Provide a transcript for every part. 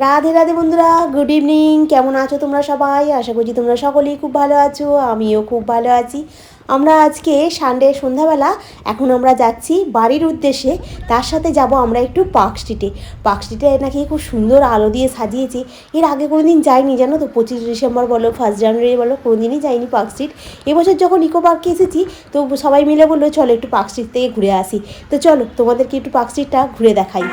রাধে রাধে বন্ধুরা good evening কেমন আছো তোমরা সবাই? আশা করছি তোমরা সকলেই খুব ভালো আছো, আমিও খুব ভালো আছি। আমরা আজকে সানডে সন্ধ্যাবেলা, এখন আমরা যাচ্ছি বাড়ির উদ্দেশ্যে। তার সাথে যাব আমরা একটু পার্ক স্ট্রিটে পার্ক স্ট্রিটে নাকি খুব সুন্দর আলো দিয়ে সাজিয়েছে। এর আগে কোনো দিন যাইনি, জানো তো? পঁচিশ ডিসেম্বর বলো ফার্স্ট জানুয়ারি বলো কোনো দিনই যাইনি পার্ক স্ট্রিট এবছর যখন ইকো পার্কে এসেছি, তো সবাই মিলে বলল, চলো একটু পার্ক স্ট্রিট থেকে ঘুরে আসি। তো চলো, তোমাদেরকে একটু পার্ক স্ট্রিটটা ঘুরে দেখাই।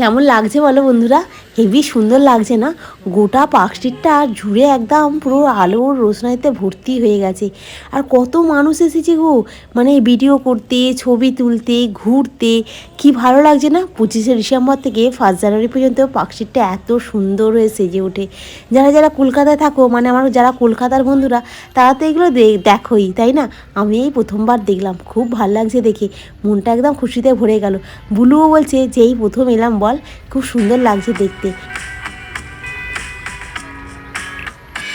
কেমন লাগছে বলো বন্ধুরা? হেভি সুন্দর লাগছে না? গোটা পার্ক স্ট্রিটটা জুড়ে একদম পুরো আলোর রোশনাইতে ভর্তি হয়ে গেছে। আর কত মানুষ এসেছে গো? মানে ভিডিও করতে, ছবি তুলতে, ঘুরতে। কি ভালো লাগছে না? পঁচিশে ডিসেম্বর থেকে ফার্স্ট জানুয়ারি পর্যন্ত পার্ক এত সুন্দর হয়ে সেজে ওঠে। যারা যারা কলকাতায় থাকো মানে আমার যারা কলকাতার বন্ধুরা, তারা তো এগুলো দেখোই, তাই না? আমি এই প্রথমবার দেখলাম, খুব ভালো লাগছে দেখে। মনটা একদম খুশিতে ভরে গেল। বুলুও বলছে যে, এই প্রথম এলাম বল, খুব সুন্দর লাগছে দেখতে।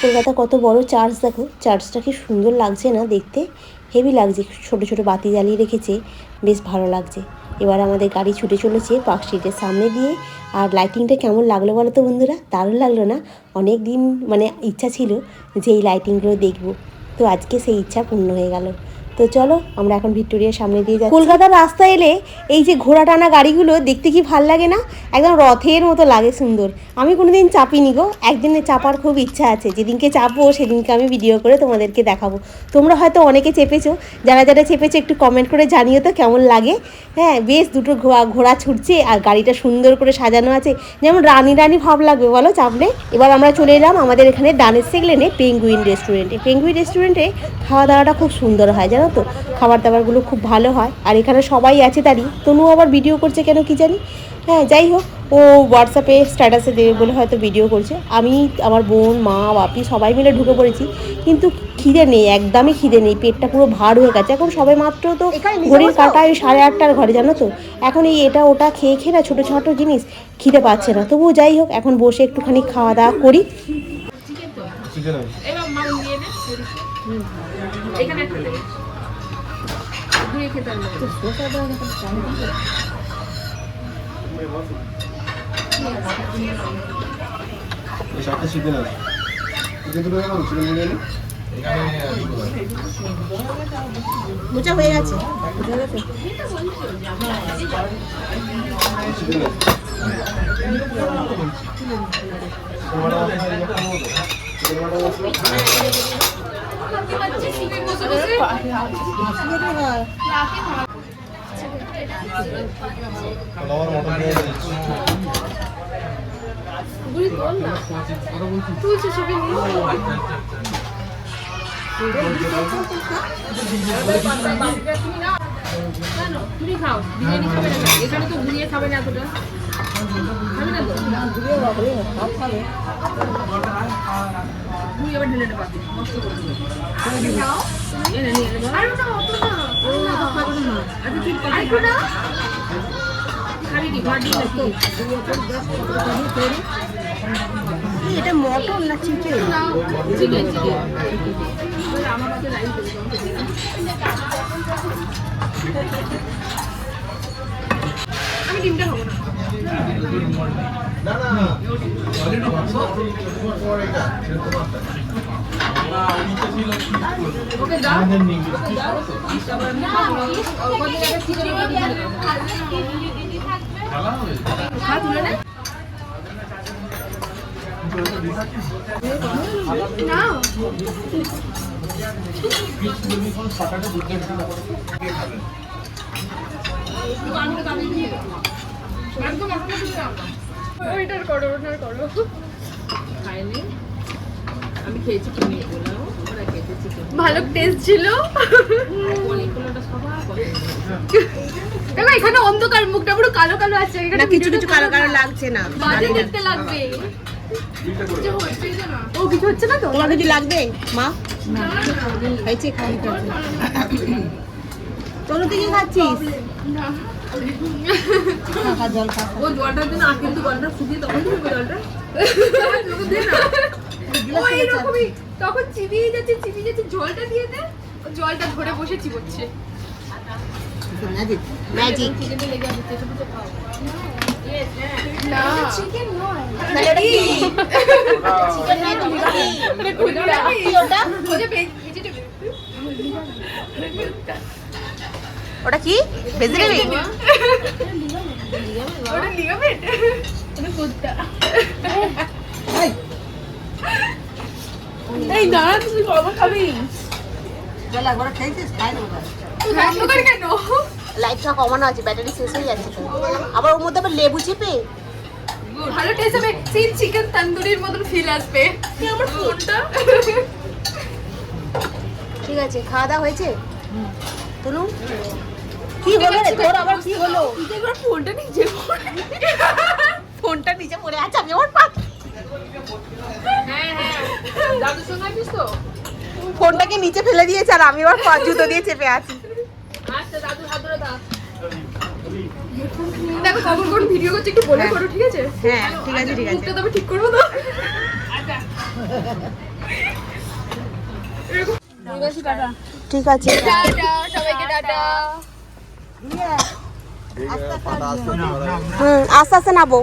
কলকাতা কত বড় চার্চ দেখো চার্চটা কি সুন্দর লাগছে না দেখতে? হেভি লাগছে, ছোট ছোট বাতি জ্বালিয়ে রেখেছে, বেশ ভালো লাগছে। এবার আমাদের গাড়ি ছুটে চলেছে পার্ক স্ট্রিটের সামনে দিয়ে। আর লাইটিংটা কেমন লাগল বলো তো বন্ধুরা? দারুণ লাগল না? অনেক দিন মানে ইচ্ছা ছিল যে এই লাইটিংগুলো দেখব। তো আজকে সেই ইচ্ছা পূর্ণ হয়ে গেল। তো চলো, আমরা এখন ভিক্টোরিয়ার সামনে দিয়ে যাই কলকাতার রাস্তায় এলে এই যে ঘোড়া টানা গাড়িগুলো, দেখতে কি ভালো লাগে না? একদম রথের মতো লাগে সুন্দর। আমি কোনোদিন চাপিনি গো। একদিনে চাপার খুব ইচ্ছা আছে। যেদিনকে চাপবো, সেদিনকে আমি ভিডিও করে তোমাদেরকে দেখাবো। তোমরা হয়তো অনেকে চেপেছো। যারা যারা চেপেছো, একটু কমেন্ট করে জানিও তো কেমন লাগে। হ্যাঁ বেশ দুটো ঘোড়া ঘোড়া ছুটছে আর গাড়িটা সুন্দর করে সাজানো আছে। যেমন রানী রানী ভাব লাগবে, বলো চাপলে। এবার আমরা চলে এলাম আমাদের এখানে ডানের সেগলেনে পেঙ্গুইন রেস্টুরেন্টে পেঙ্গুইন রেস্টুরেন্টে খাওয়া দাওয়াটা খুব সুন্দর হয় জানো তো? খাবার দাবারগুলো খুব ভালো হয়। আর এখানে সবাই আছে তারই। তনু আবার ভিডিও করছে কেন কি জানি? হ্যাঁ যাই হোক। ও হোয়াটসঅ্যাপে স্ট্যাটাসে দেবে বলে হয়তো ভিডিও করছে। আমি আমার বোন মা বাপি সবাই মিলে ঢুকে পড়েছি। কিন্তু খিদে নেই একদমই খিদে নেই। পেটটা পুরো ভার হয়ে গেছে। এখন সবাই মাত্র তো ঘড়ির কাটায় সাড়ে আটটার ঘরে জানো তো? এখন এই এটা ওটা খেয়ে খেয়ে না ছোটো ছোটো জিনিস খিদে পাচ্ছে না। তবুও যাই হোক এখন বসে একটুখানি খাওয়া দাওয়া করি। এখানে একটা দে খেতে হবে এই সাথে চিকেন বিরিয়ানি? মোচা হয়ে গেছে। তুমি খাও বিরিয়ানি খাবে না এখানে তো ঘুরিয়ে খাবে না এতটা। খাবে না তো ঘুরিয়ে আবার ঢেলে নেবা নষ্ট করে দেবে এনে নিয়ে নেবা ও তো খাবে না আচ্ছা ঠিক আছে খাবি কি ভাত দিয়ে নাকি এটা মটন না চিকেন চিকেন চিকেন আমার কাছে লাইন আমি ডিমটা খাবো না না। না ওকে দাও ওকে দাও কত টাকা চিকেন খা তুলে নে ওইটার করো ওটার করো। আমি খেয়েছি ভালো টেস্ট ছিল। দেখো এখানে অন্ধকার মুখটা পুরো কালো কালো আছে এখানে কিছু কিছু কালো কালো লাগছে না। বাজে দেখতে লাগবে। ও কিছু হচ্ছে না তো? তোমার কিছু লাগবে? মা? হয়েছে খাই চলো তুই কি খাচ্ছিস? খা জল জলটা তখন শুকবে জলটা ও এইরকমই তখন চিবিয়ে যাচ্ছে চিবিয়ে যাচ্ছে জলটা দিয়ে দে জলটা ধরে বসে চিবোচ্ছে ওটা ওটা কি? ভেজিটেবল ওটা লিগামেন্ট ওটা কুত্তা। এই। না তুই কবে খাবি? জল একবার খাইছিস খাই না কেন? লাইটটা কমানো আছে ব্যাটারি শেষ হয়ে যাচ্ছে আবার ওর মধ্যে আবার লেবু চেপে? ভালো টেস্ট হবে। সেই চিকেন তন্দুরির মতন ফিল আসবে। আমার ফোনটা। ঠিক আছে খাওয়া দাওয়া হয়েছে? কি হলো রে তোর আবার কি হলো? এবার ফোনটা নিচে ফোনটা নিচে পড়ে আছে আমি আমার পা হ্যাঁ হ্যাঁ। তো? ফোনটাকে নিচে ফেলে দিয়েছে আর আমি আবার পা জুতো দিয়ে চেপে আছি? আচ্ছা দাদুর হাত ধরে দাও দেখো কখন কোন ভিডিও করছে একটু বলে করো ঠিক আছে? হ্যাঁ ঠিক আছে ঠিক আছে। তবে ঠিক করব তো ঠিক আছে। টাটা সবাইকে টাটা। হুম আস্তে আস্তে নাবো।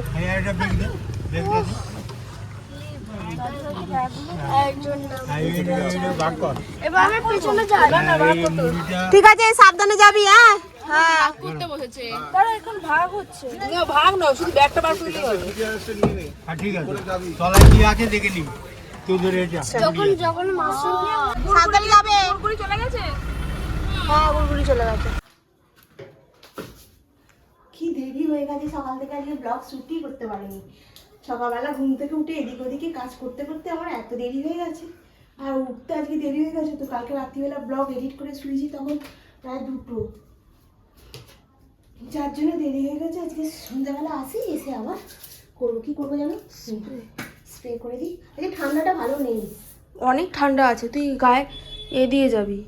ঠিক আছে সাবধানে যাবি হ্যাঁ? হ্যাঁ। করতে বসেছে ভাগ নয় শুধু ব্যাগটা বার করে হবে হ্যাঁ ঠিক আছে তলায় কি আছে দেখে নিবি তোদের এটা সাবধানে যাবে। পুরি চলে গেছে হ্যাঁ চলে গেছে। দেরি হয়ে গেছে সকাল থেকে আজকে ব্লগ শ্যুটই করতে পারিনি। সকালবেলা ঘুম থেকে উঠে এদিক ওদিকে কাজ করতে করতে আমার এত দেরি হয়ে গেছে। আর উঠতে আজকে দেরি হয়ে গেছে তো কালকে রাত্রিবেলা ব্লগ এডিট করে শুয়েছি তখন প্রায় দুটো। যার জন্য দেরি হয়ে গেছে আজকে সন্ধ্যাবেলা আসি এসে আবার করব। কি করব জানো? স্প্রে করে দিই। আজকে ঠান্ডাটা ভালো নেই। অনেক ঠান্ডা আছে তুই গায়ে এ দিয়ে যাবি।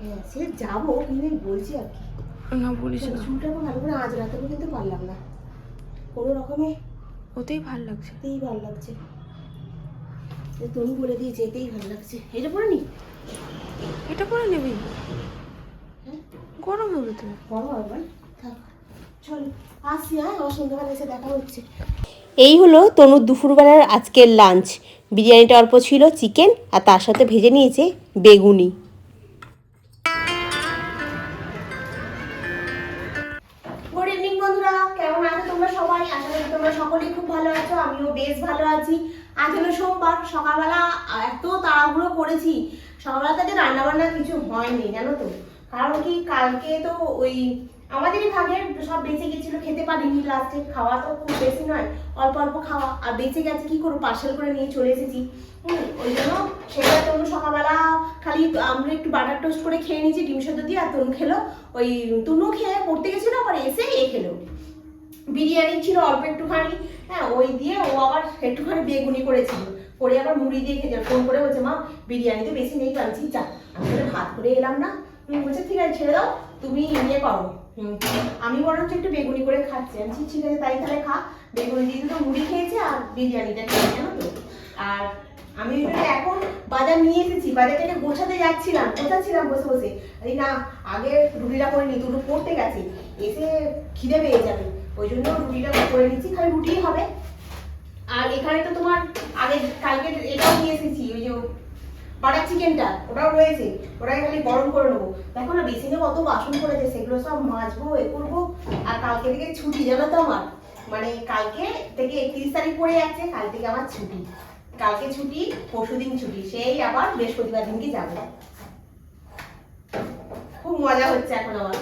হ্যাঁ সে যাব কিন্তু বলছি আর কি। না বলিস না। চুলটা ভালো করে আজ রাতে কিন্তু পারলাম না। কোনো রকমে ওতেই ভালো লাগছে। যেতেই ভালো লাগছে। তনু বলে দিয়ে যেতেই ভালো লাগছে। এটা পরে নি? এটা করে নিবি। হ্যাঁ? গরম হবে তো। বড় হবে থাক চল আসি হ্যাঁ আমার সন্ধ্যাবেলা এসে দেখা হচ্ছে। এই হলো তনুর দুপুরবেলার আজকের লাঞ্চ বিরিয়ানিটা অল্প ছিল চিকেন আর তার সাথে ভেজে নিয়েছে বেগুনি। সকালবেলা এত তাড়াহুড়ো করেছি, সকালবেলা থেকে রান্না বান্না কিছু হয়নি, জানো তো। কারণ কি, কালকে তো ওই আমাদেরই ভাগের সব বেঁচে গেছিল, খেতে পারিনি লাস্টে খাওয়া তো খুব বেশি নয়, অল্প অল্প খাওয়া, আর বেঁচে গেছে, কি করব পার্সেল করে নিয়ে চলে এসেছি। ওই জন্য সেটা তনু সকালবেলা খালি আমরা একটু বাটার টোস্ট করে খেয়ে নিয়েছি, ডিম সেদ্ধ দিয়ে, আর তনু খেলো, ওই তনু খেয়ে পড়তে গেছিল, আবার এসে এ খেলো। বিরিয়ানি ছিল অল্প একটুখানি হ্যাঁ ওই দিয়ে ও আবার একটুখানি বেগুনি করেছিল। করে আবার মুড়ি দিয়ে খেতে ফোন করে বলছে, মা, বিরিয়ানি তো বেশি নেই কালছি যা আমি তাহলে ভাত করে এলাম না। বলছে, ঠিক আছে, ছেড়ে দাও, তুমি ইয়ে করো। আমি বরঞ্চ একটু বেগুনি করে খাচ্ছি। আমি ঠিক আছে, তাই তাহলে খা। বেগুনি দিয়ে তো মুড়ি খেয়েছে আর বিরিয়ানিটা খেয়েছে জানো তো। আর আমি এখন বাজার নিয়ে এসেছি। বাজার থেকে গোছাতে যাচ্ছিলাম, গোছাচ্ছিলাম বসে বসে। আরে না, আগে রুটিটা করে নি, দুটো পড়তে গেছে। এসে খিদে পেয়ে যাবে। ওই জন্য রুটিটা করে নিচ্ছি, খালি রুটিই হবে। আর এখানে তো তোমার আগে কালকে এটাও নিয়ে এসেছি, ওই যে বাটার চিকেনটা, ওটাও রয়েছে। ওটাকে খালি গরম করে নেব। দেখো না, বেসিনে কত বাসন পড়েছে, সেগুলো সব মাজবো, এ করব, আর কালকে থেকে ছুটি, জানো তো আমার? মানে কালকে থেকে একত্রিশ তারিখ পড়ে যাচ্ছে, কাল থেকে আমার ছুটি। কালকে ছুটি, পরশু দিন ছুটি, সেই আবার বৃহস্পতিবার দিনকে যাব। খুব মজা হচ্ছে এখন আমার।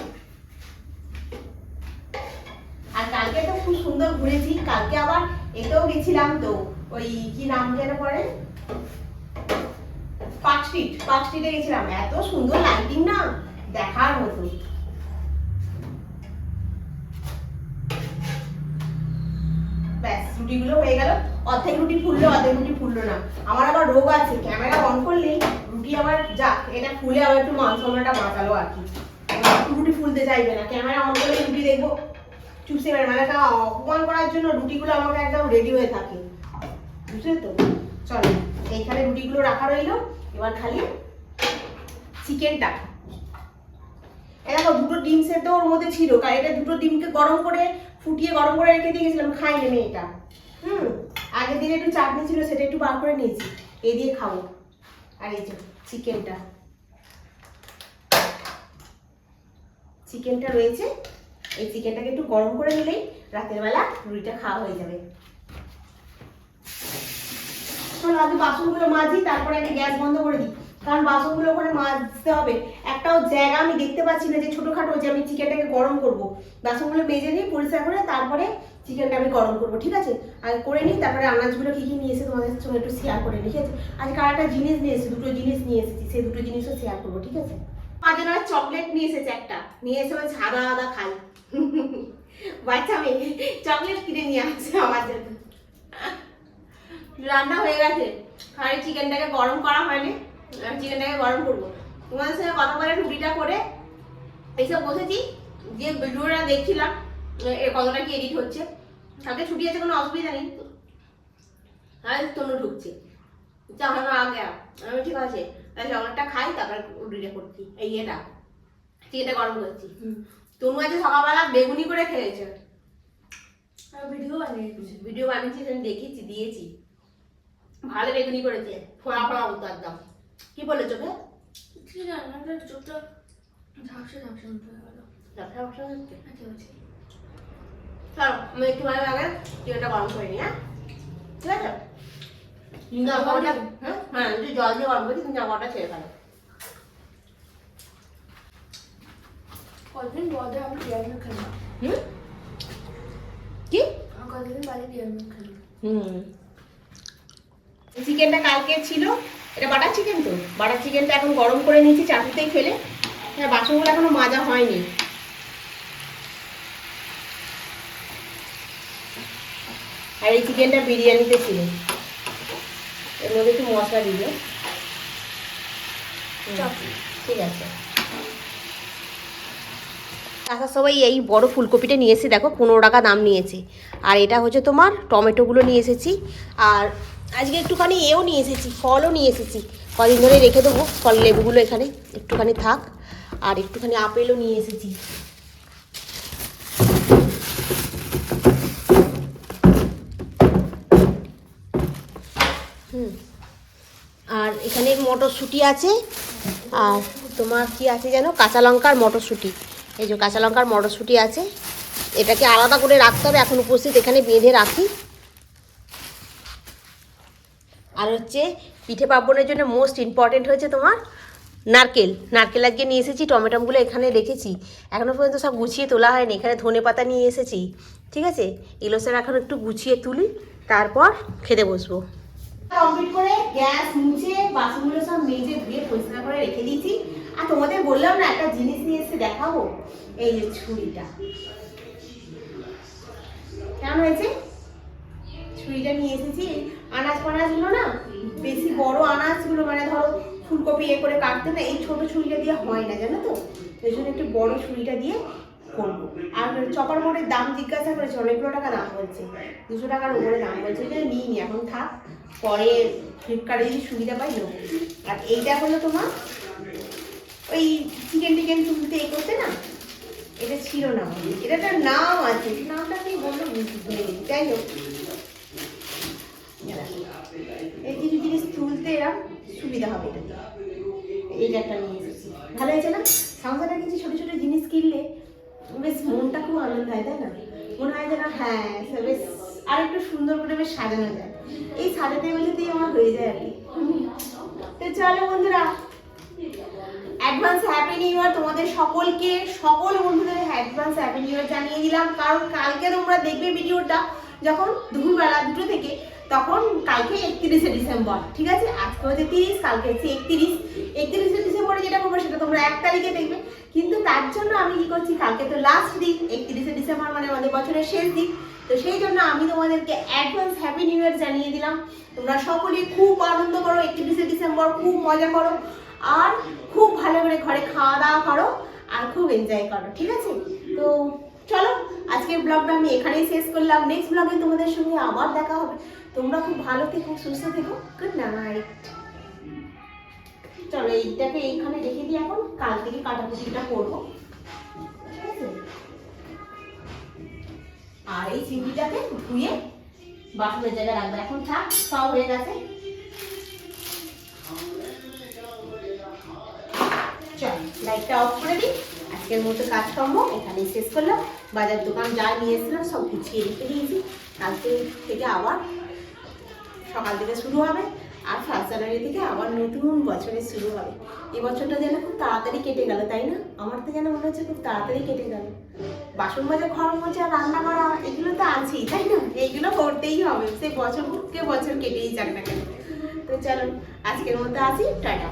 আর কালকে তো খুব সুন্দর ঘুরেছি, কালকে আবার এতেও গেছিলাম তো, ওই কি নাম যেন পড়ে? পার্ক স্ট্রিট, পার্ক স্ট্রিটে গেছিলাম। এত সুন্দর লাইটিং না, দেখার মতো। ব্যাস, রুটিগুলো হয়ে গেল। অর্ধেক রুটি ফুললো, অর্ধেক রুটি ফুললো না। আমার আবার রোগ আছে ক্যামেরা অন করলেই রুটি আবার যাক, এটা ফুলে আবার একটু সম্মানটা বাঁচালো আর কি। রুটি ফুলতে চাইবে না। ক্যামেরা অন করলে রুটি দেখব। চুপসে বেড়ে মানে একটা অপমান করার জন্য রুটিগুলো আমাকে একদম রেডি হয়ে থাকে। বুঝলে তো? চলো, এইখানে রুটিগুলো রাখা রইল। এবার খালি চিকেনটা। দেখো, দুটো ডিম সেদ্ধ ওর মধ্যে ছিল, কারণ এটা দুটো ডিমকে গরম করে ফুটিয়ে গরম করে রেখে দিয়ে গেছিলাম, খাইনি এটা। হুম, আগের দিন একটু চাটনি ছিল, সেটা একটু বার করে নিয়েছি। এই দিয়ে খাব। আর এই যে চিকেনটা। চিকেনটা রয়েছে। এই চিকেনটাকে একটু গরম করে নিলেই রাতের বেলা রুটিটা খাওয়া হয়ে যাবে। চলো, আগে বাসনগুলো মাজি, তারপরে আমি গ্যাস বন্ধ করে দিই। কারণ বাসনগুলো ওখানে মাজতে হবে। একটাও জায়গা আমি দেখতে পাচ্ছি না যে ছোটখাটো যে আমি চিকেনটাকে গরম করব। বাসনগুলো মেজে নিই পরিষ্কার করে তারপরে চিকেনটা আমি গরম করব, ঠিক আছে? আর করে নিই, তারপরে আনাজগুলো কি কি নিয়ে এসে তোমাদের সঙ্গে একটু শেয়ার করে নিই, ঠিক আছে? আজকে আর একটা জিনিস নিয়ে এসেছি, দুটো জিনিস নিয়ে এসেছি, সেই দুটো জিনিসও শেয়ার করব, ঠিক আছে? আজ চকলেট নিয়ে এসেছে একটা। নিয়ে এসে সাদা আদা খাই। বাচ্চা মেয়ে চকলেট কিনে নিয়ে আসছে আমার জন্য। রান্না হয়ে গেছে। খালি চিকেনটাকে গরম করা হয়নি, আর চিকেনটাকে গরম করব। তোমাদের সঙ্গে কথা বলে রুটিটা করে এইসব বসেছি, যে ভিডিওটা দেখছিলাম কতটা কি এডিট হচ্ছে। কালকে ছুটি আছে, কোনো অসুবিধা নেই। আর তনু ঢুকছে। চালানো আগে আমি ঠিক আছে। তাহলে চকলেটটা খাই, তারপর রুটিটা করছি এই এটা। চিকেনটা গরম করছি। তনু আজকে সকালবেলা বেগুনি করে খেয়েছে। ভিডিও বানিয়েছি ভিডিও বানিয়েছি আমি দেখেছি দিয়েছি। ভালো বেগুনি করেছে। ফোড়া ফোড়া মতো একদম। কি বলে চোখে ঠিক আছে চোখটা ঝাপসা ঝাপসা গেল। হচ্ছে? আচ্ছা আচ্ছা। চলো আমি একটু ভালো আগে চিকেনটা গরম করে নিই হ্যাঁ? ঠিক আছে? হ্যাঁ হ্যাঁ জল দিয়ে গরম করছি চার ঘণ্টা ছেড়ে ফেলো। কতদিন বাদে আমি ডিয়ার মিল্ক খেলাম হুম? কি? কতদিন বাদে ডিয়ার মিল্ক খেলাম হুম। চিকেনটা কালকে ছিল। এটা বাটার চিকেন তো? বাটার চিকেনটা এখন গরম করে নিয়েছি চাটুতেই ফেলে। হ্যাঁ বাসনগুলো এখনও মাজা হয়নি। আর এই চিকেনটা বিরিয়ানিতে ছিল। এর মধ্যে একটু মশলা দিবে। ঠিক আছে। আসার সবাই এই বড় ফুলকপিটা নিয়ে এসেছি। দেখো, পনেরো টাকা দাম নিয়েছে। আর এটা হচ্ছে তোমার টমেটোগুলো নিয়ে এসেছি। আর আজকে একটুখানি এও নিয়ে এসেছি, ফলও নিয়ে এসেছি। কদিন ধরে রেখে দেবো, ফল লেবুগুলো এখানে। একটুখানি থাক। আর একটুখানি আপেলও নিয়ে এসেছি। হুম। আর এখানে মটরশুঁটি আছে। আর তোমার কি আছে যেন? কাঁচা লঙ্কার মটরশুঁটি। এই যে কাঁচা লঙ্কার মটরশুঁটি আছে, এটাকে আলাদা করে রাখতে হবে। এখন উপস্থিত এখানে বেঁধে রাখি। আর হচ্ছে পিঠে পার্বণের জন্য মোস্ট ইম্পর্টেন্ট হয়েছে তোমার নারকেল। নারকেল আজকে নিয়ে এসেছি, টমেটোগুলো এখানে রেখেছি। এখনও পর্যন্ত সব গুছিয়ে তোলা হয়নি, এখানে ধনে পাতা নিয়ে এসেছি। ঠিক আছে? এগুলো স্যার এখন একটু গুছিয়ে তুলি, তারপর খেতে বসবো। কমপ্লিট করে গ্যাস, মুছে বাসনগুলো সব করে রেখে দিয়েছি। আর তোমাদের বললাম না, একটা জিনিস নিয়ে এসে দেখাবো। এই যে ছুরিটা। কেমন হয়েছে? ছুরিটা নিয়ে এসেছি। আনাজ ফানাজগুলো না, বেশি বড় আনাজগুলো মানে ধরো ফুলকপি এ করে কাটতে না, এই ছোট ছুরিটা দিয়ে হয় না, জানো তো? ওই জন্য একটু বড় ছুরিটা দিয়ে করব। আর চপার মোড়ের দাম জিজ্ঞাসা করেছে, অনেকগুলো টাকা দাম বলছে। দুশো টাকার উপরে দাম বলছে। যে নিই এখন থাক। পরে ফ্লিপকার্টে যদি সুবিধা পাই নেব আর এইটা হলো তোমার ওই চিকেন টিকেন তুলতে এ করতে না? এটা ছিল না এটা একটা নাম আছে। নামটা কি বলল যাই হোক। এই কিছু জিনিস তুলতে এরা সুবিধা হবে এটা দিয়ে এই একটা নিয়ে এসেছি। ভালো হয়েছে না? সংসারে কিছু ছোটো ছোটো জিনিস কিনলে বেশ মনটা খুব আনন্দ হয়, তাই না? মনে হয় যেন হ্যাঁ বেশ আর একটু সুন্দর করে বেশ সাজানো যায়। এই সাজাতে বলতেই আমার হয়ে যায় আর কি। তো চলো বন্ধুরা অ্যাডভান্স হ্যাপি নিউ ইয়ার তোমাদের সকলকে, সকল বন্ধুদের অ্যাডভান্স হ্যাপি নিউ ইয়ার জানিয়ে দিলাম। কারণ কালকে তোমরা দেখবে ভিডিওটা যখন দুপুরবেলা দুটো থেকে, তখন কালকে একত্রিশে ডিসেম্বর, ঠিক আছে? আজকে হচ্ছে তিরিশ, কালকে হচ্ছে একত্রিশ। একত্রিশে ডিসেম্বরে যেটা করব সেটা তোমরা এক তারিখে দেখবে। কিন্তু তার জন্য আমি কি করছি, কালকে তো লাস্ট দিন, একত্রিশে ডিসেম্বর মানে আমাদের বছরের শেষ দিন। তো সেই জন্য আমি তোমাদেরকে অ্যাডভান্স হ্যাপি নিউ ইয়ার জানিয়ে দিলাম। তোমরা সকলে খুব আনন্দ করো, একত্রিশে ডিসেম্বর খুব মজা করো, আর খুব ভালো করে ঘরে খাওয়া দাওয়া করো, আর খুব এনজয় করো, ঠিক আছে? তো চলো, আজকের ব্লগটা আমি এখানেই শেষ করলাম। নেক্সট ব্লগে তোমাদের সঙ্গে আবার দেখা হবে। তোমরা খুব ভালো থেকো, সুস্থ থেকো। গুড নাইট চলো, এইটাকে এইখানে রেখে দিই এখন। কাল থেকে কাটাকুটিটা করব। ঠিক আছে? আর এই চিংড়িটাকে ধুয়ে বাসনের জায়গায় রাখব। এখন থাক, সব হয়ে গেছে। চল লাইটটা অফ করে দিই। আজকের মতো কাজকর্ম এখানেই শেষ করলাম। বাজার দোকান যা নিয়ে এসেছিলাম সব গুছিয়ে রেখে দিয়েছি। কালকে থেকে আবার সকাল থেকে শুরু হবে। আর ফার্স্ট জানুয়ারি থেকে আবার নতুন বছরে শুরু হবে। এই বছরটা যেন খুব তাড়াতাড়ি কেটে গেল, তাই না? আমার তো যেন মনে হচ্ছে খুব তাড়াতাড়ি কেটে গেল। বাসন মাজা, ঘর মজা, রান্না করা, এগুলো তো আছেই, তাই না? এইগুলো করতেই হবে। সে বছর কে বছর কেটেই যাক না কেন। তো চলো, আজকের মতো আছি টাটা।